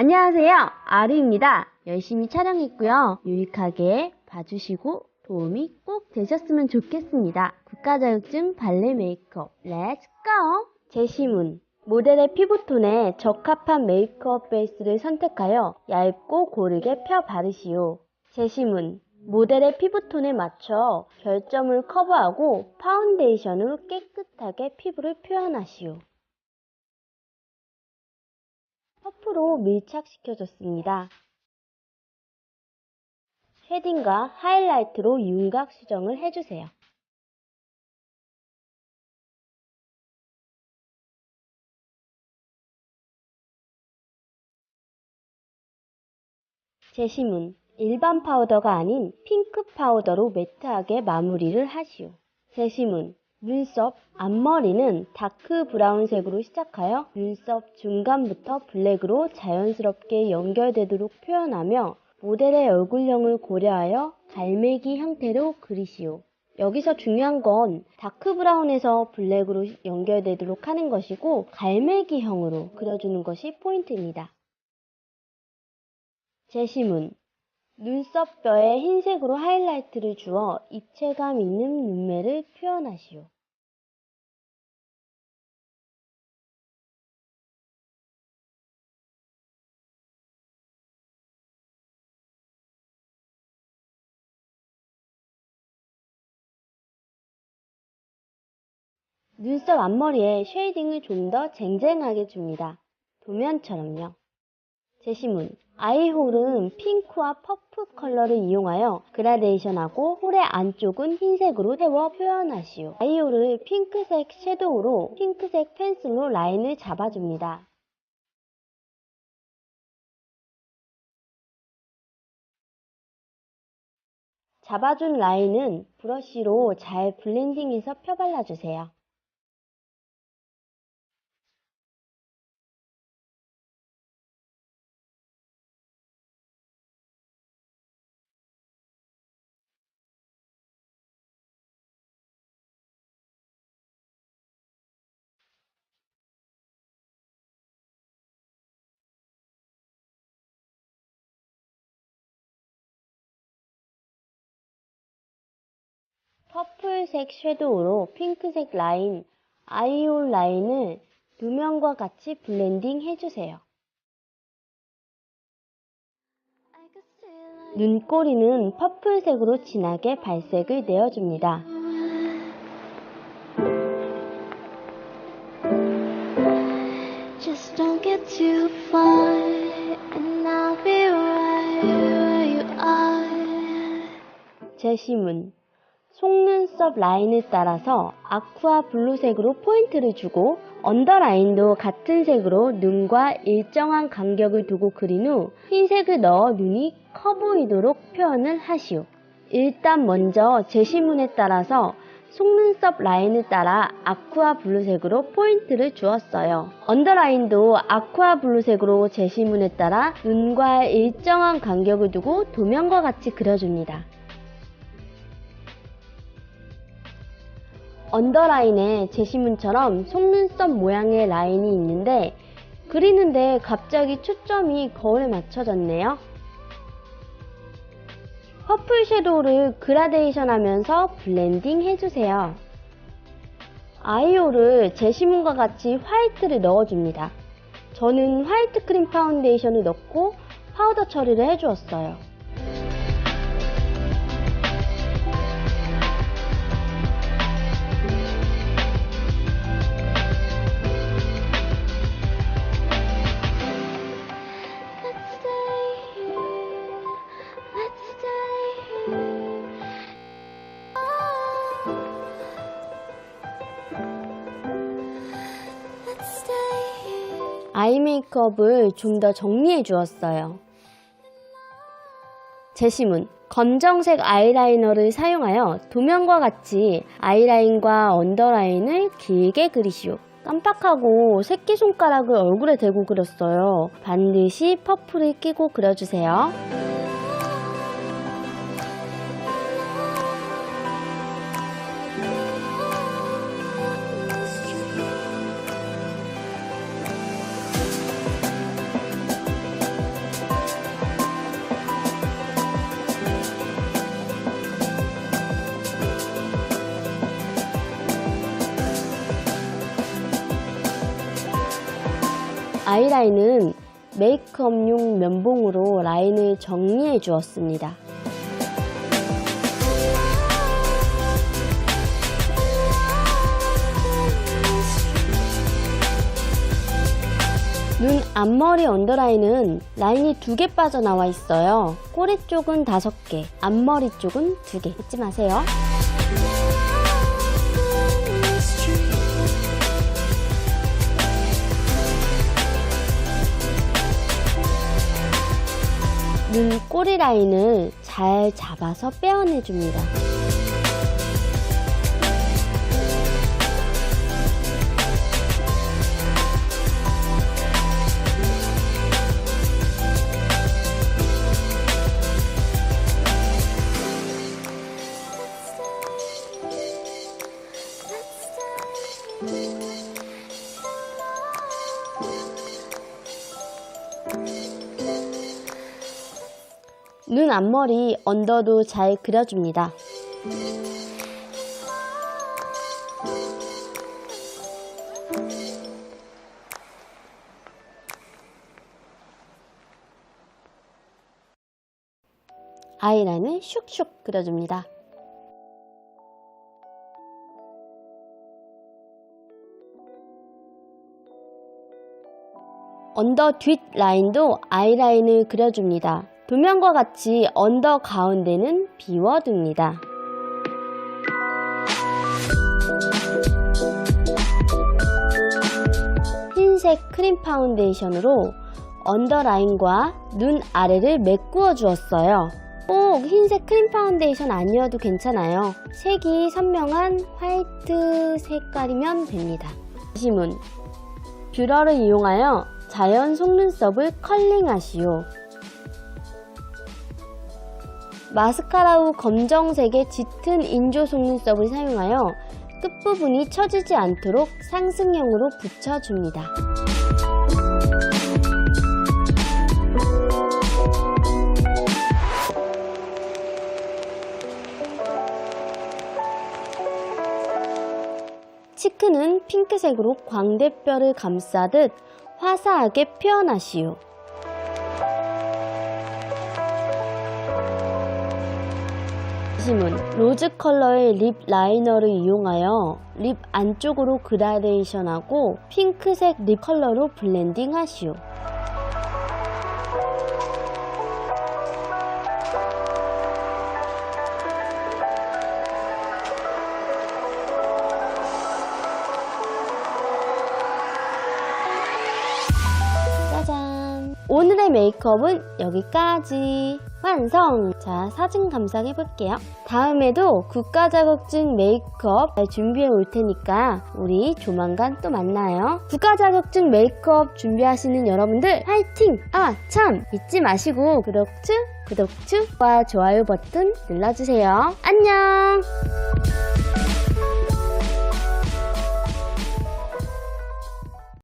안녕하세요. 아르입니다. 열심히 촬영했고요. 유익하게 봐주시고 도움이 꼭 되셨으면 좋겠습니다. 국가자격증 발레 메이크업 렛츠 고! 제시문 모델의 피부톤에 적합한 메이크업 베이스를 선택하여 얇고 고르게 펴 바르시오. 제시문 모델의 피부톤에 맞춰 결점을 커버하고 파운데이션으로 깨끗하게 피부를 표현하시오. 퍼프로 밀착시켜줬습니다. 쉐딩과 하이라이트로 윤곽 수정을 해주세요. 제시문 일반 파우더가 아닌 핑크 파우더로 매트하게 마무리를 하시오. 제시문 눈썹 앞머리는 다크 브라운색으로 시작하여 눈썹 중간부터 블랙으로 자연스럽게 연결되도록 표현하며 모델의 얼굴형을 고려하여 갈매기 형태로 그리시오. 여기서 중요한 건 다크 브라운에서 블랙으로 연결되도록 하는 것이고 갈매기형으로 그려주는 것이 포인트입니다. 제시문 눈썹뼈에 흰색으로 하이라이트를 주어 입체감 있는 눈매를 표현하시오. 눈썹 앞머리에 쉐이딩을 좀 더 쟁쟁하게 줍니다. 도면처럼요. 제시문 아이홀은 핑크와 퍼프 컬러를 이용하여 그라데이션하고 홀의 안쪽은 흰색으로 세워 표현하시오. 아이홀을 핑크색 섀도우로 핑크색 펜슬로 라인을 잡아줍니다. 잡아준 라인은 브러쉬로 잘 블렌딩해서 펴발라주세요. 퍼플색 섀도우로 핑크색 라인, 아이홀 라인을 누명과 같이 블렌딩 해주세요. 눈꼬리는 퍼플색으로 진하게 발색을 내어줍니다. 제시문 속눈썹 라인을 따라서 아쿠아 블루색으로 포인트를 주고 언더라인도 같은 색으로 눈과 일정한 간격을 두고 그린 후 흰색을 넣어 눈이 커 보이도록 표현을 하시오. 일단 먼저 제시문에 따라서 속눈썹 라인을 따라 아쿠아 블루색으로 포인트를 주었어요. 언더라인도 아쿠아 블루색으로 제시문에 따라 눈과 일정한 간격을 두고 도면과 같이 그려줍니다. 언더라인에 제시문처럼 속눈썹 모양의 라인이 있는데 그리는데 갑자기 초점이 거울에 맞춰졌네요. 퍼플 섀도우를 그라데이션 하면서 블렌딩 해주세요. 아이홀을 제시문과 같이 화이트를 넣어줍니다. 저는 화이트 크림 파운데이션을 넣고 파우더 처리를 해주었어요. 아이 메이크업을 좀 더 정리해 주었어요. 제시문 검정색 아이라이너를 사용하여 도면과 같이 아이라인과 언더라인을 길게 그리시오. 깜빡하고 새끼손가락을 얼굴에 대고 그렸어요. 반드시 퍼플을 끼고 그려주세요. 아이라인은 메이크업용 면봉으로 라인을 정리해 주었습니다. 눈 앞머리 언더라인은 라인이 두 개 빠져나와 있어요. 꼬리 쪽은 다섯 개, 앞머리 쪽은 두 개. 잊지 마세요. 눈 꼬리 라인을 잘 잡아서 빼어내줍니다. 눈 앞머리 언더도 잘 그려줍니다. 아이라인을 슉슉 그려줍니다. 언더 뒷 라인도 아이라인을 그려줍니다. 도면과 같이 언더 가운데는 비워둡니다. 흰색 크림 파운데이션으로 언더라인과 눈 아래를 메꾸어 주었어요. 꼭 흰색 크림 파운데이션 아니어도 괜찮아요. 색이 선명한 화이트 색깔이면 됩니다. 지문 뷰러를 이용하여 자연 속눈썹을 컬링하시오. 마스카라 후 검정색의 짙은 인조 속눈썹을 사용하여 끝부분이 처지지 않도록 상승형으로 붙여줍니다. 치크는 핑크색으로 광대뼈를 감싸듯 화사하게 표현하시오. 심은 로즈 컬러의 립 라이너를 이용하여 립 안쪽으로 그라데이션하고 핑크색 립 컬러로 블렌딩 하시오. 오늘의 메이크업은 여기까지. 완성! 자, 사진 감상해 볼게요. 다음에도 국가 자격증 메이크업 잘 준비해 올 테니까 우리 조만간 또 만나요. 국가 자격증 메이크업 준비하시는 여러분들 화이팅! 아, 참! 잊지 마시고 구독추, 구독추와 좋아요 버튼 눌러주세요. 안녕!